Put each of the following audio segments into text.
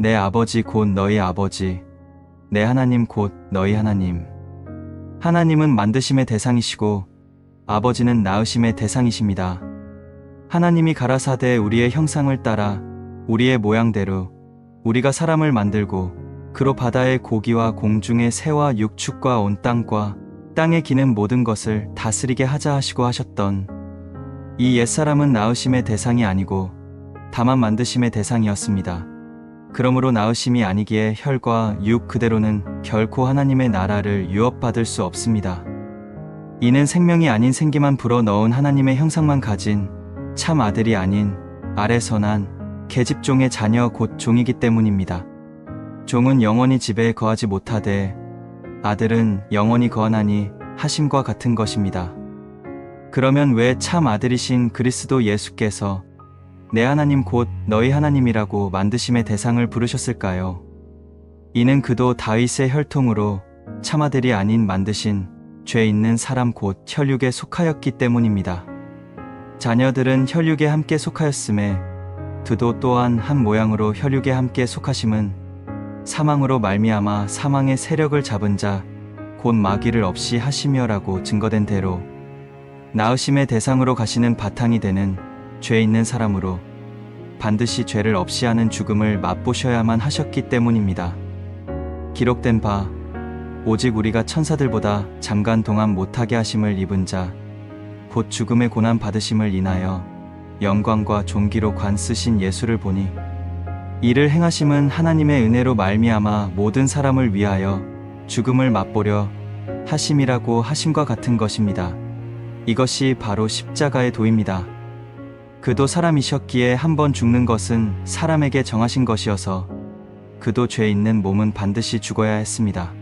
내 아버지 곧 너희 아버지, 내 하나님 곧 너희 하나님. 하나님은 만드심의 대상이시고 아버지는 낳으심의 대상이십니다. 하나님이 가라사대 우리의 형상을 따라 우리의 모양대로 우리가 사람을 만들고 그로 바다의 고기와 공중의 새와 육축과 온 땅과 땅에 기는 모든 것을 다스리게 하자 하시고 하셨던 이 옛사람은 낳으심의 대상이 아니고 다만 만드심의 대상이었습니다. 그러므로 낳으심이 아니기에 혈과 육 그대로는 결코 하나님의 나라를 유업받을 수 없습니다. 이는 생명이 아닌 생기만 불어 넣은 하나님의 형상만 가진 참 아들이 아닌 아래서 난 계집종의 자녀 곧 종이기 때문입니다. 종은 영원히 집에 거하지 못하되 아들은 영원히 거하나니 하심과 같은 것입니다. 그러면 왜 참 아들이신 그리스도 예수께서 내 하나님 곧 너희 하나님이라고 만드심의 대상을 부르셨을까요? 이는 그도 다윗의 혈통으로 참아들이 아닌 만드신 죄 있는 사람 곧 혈육에 속하였기 때문입니다. 자녀들은 혈육에 함께 속하였음에 그도 또한 한 모양으로 혈육에 함께 속하심은 사망으로 말미암아 사망의 세력을 잡은 자 곧 마귀를 없이 하시며라고 증거된 대로 나으심의 대상으로 가시는 바탕이 되는 죄 있는 사람으로 반드시 죄를 없이 하는 죽음을 맛보셔야만 하셨기 때문입니다. 기록된 바 오직 우리가 천사들보다 장간 동안 못하게 하심을 입은 자 곧 죽음의 고난 받으심을 인하여 영광과 존귀로 관 쓰신 예수를 보니 이를 행하심은 하나님의 은혜로 말미암아 모든 사람을 위하여 죽음을 맛보려 하심이라고 하심과 같은 것입니다. 이것이 바로 십자가의 도입니다. 그도 사람이셨기에 한 번 죽는 것은 사람에게 정하신 것이어서 그도 죄 있는 몸은 반드시 죽어야 했습니다.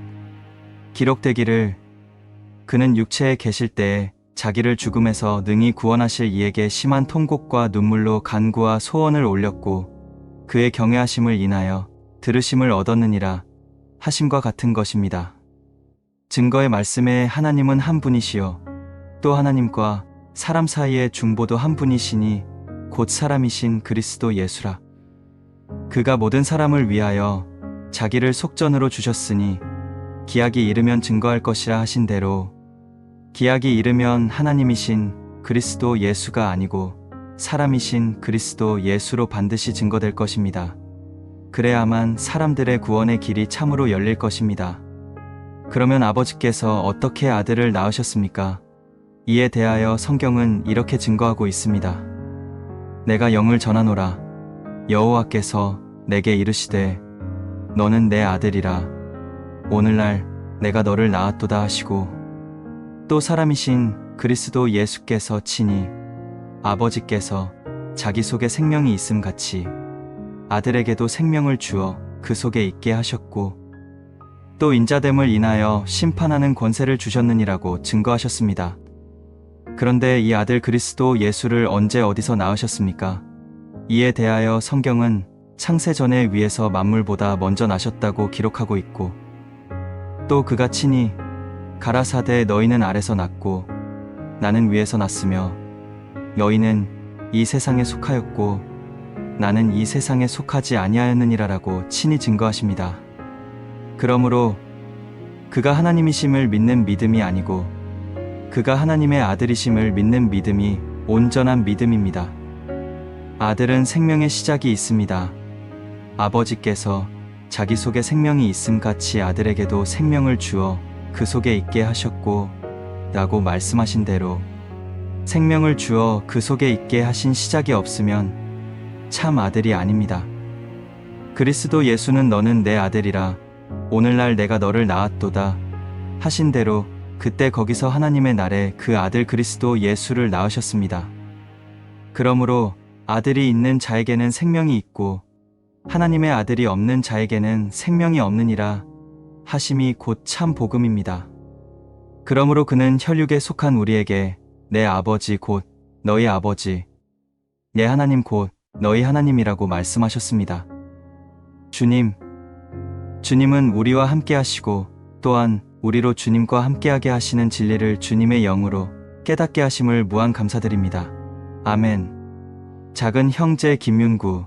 기록되기를 그는 육체에 계실 때에 자기를 죽음에서 능히 구원하실 이에게 심한 통곡과 눈물로 간구와 소원을 올렸고 그의 경외하심을 인하여 들으심을 얻었느니라 하심과 같은 것입니다. 증거의 말씀에 하나님은 한 분이시요 또 하나님과 사람 사이의 중보도 한 분이시니 곧 사람이신 그리스도 예수라. 그가 모든 사람을 위하여 자기를 속전으로 주셨으니 기약이 이르면 증거할 것이라 하신 대로 기약이 이르면 하나님이신 그리스도 예수가 아니고 사람이신 그리스도 예수로 반드시 증거될 것입니다. 그래야만 사람들의 구원의 길이 참으로 열릴 것입니다. 그러면 아버지께서 어떻게 아들을 낳으셨습니까? 이에 대하여 성경은 이렇게 증거하고 있습니다. 내가 영을 전하노라. 여호와께서 내게 이르시되 너는 내 아들이라. 오늘날 내가 너를 낳았도다 하시고 또 사람이신 그리스도 예수께서 친히 아버지께서 자기 속에 생명이 있음 같이 아들에게도 생명을 주어 그 속에 있게 하셨고 또 인자됨을 인하여 심판하는 권세를 주셨느니라고 증거하셨습니다. 그런데 이 아들 그리스도 예수를 언제 어디서 낳으셨습니까? 이에 대하여 성경은 창세 전에 위에서 만물보다 먼저 나셨다고 기록하고 있고 또 그가 친히 가라사대 너희는 아래서 났고 나는 위에서 났으며 너희는 이 세상에 속하였고 나는 이 세상에 속하지 아니하였느니라라고 친히 증거하십니다. 그러므로 그가 하나님이심을 믿는 믿음이 아니고 그가 하나님의 아들이심을 믿는 믿음이 온전한 믿음입니다. 아들은 생명의 시작이 있습니다. 아버지께서 자기 속에 생명이 있음 같이 아들에게도 생명을 주어 그 속에 있게 하셨고 라고 말씀하신 대로 생명을 주어 그 속에 있게 하신 시작이 없으면 참 아들이 아닙니다. 그리스도 예수는 너는 내 아들이라 오늘날 내가 너를 낳았도다 하신 대로 그때 거기서 하나님의 날에 그 아들 그리스도 예수를 낳으셨습니다. 그러므로 아들이 있는 자에게는 생명이 있고 하나님의 아들이 없는 자에게는 생명이 없느니라 하심이 곧 참 복음입니다. 그러므로 그는 혈육에 속한 우리에게 내 아버지 곧 너희 아버지 내 하나님 곧 너희 하나님이라고 말씀하셨습니다. 주님, 주님은 우리와 함께 하시고 또한 우리로 주님과 함께하게 하시는 진리를 주님의 영으로 깨닫게 하심을 무한 감사드립니다. 아멘. 작은 형제 김윤구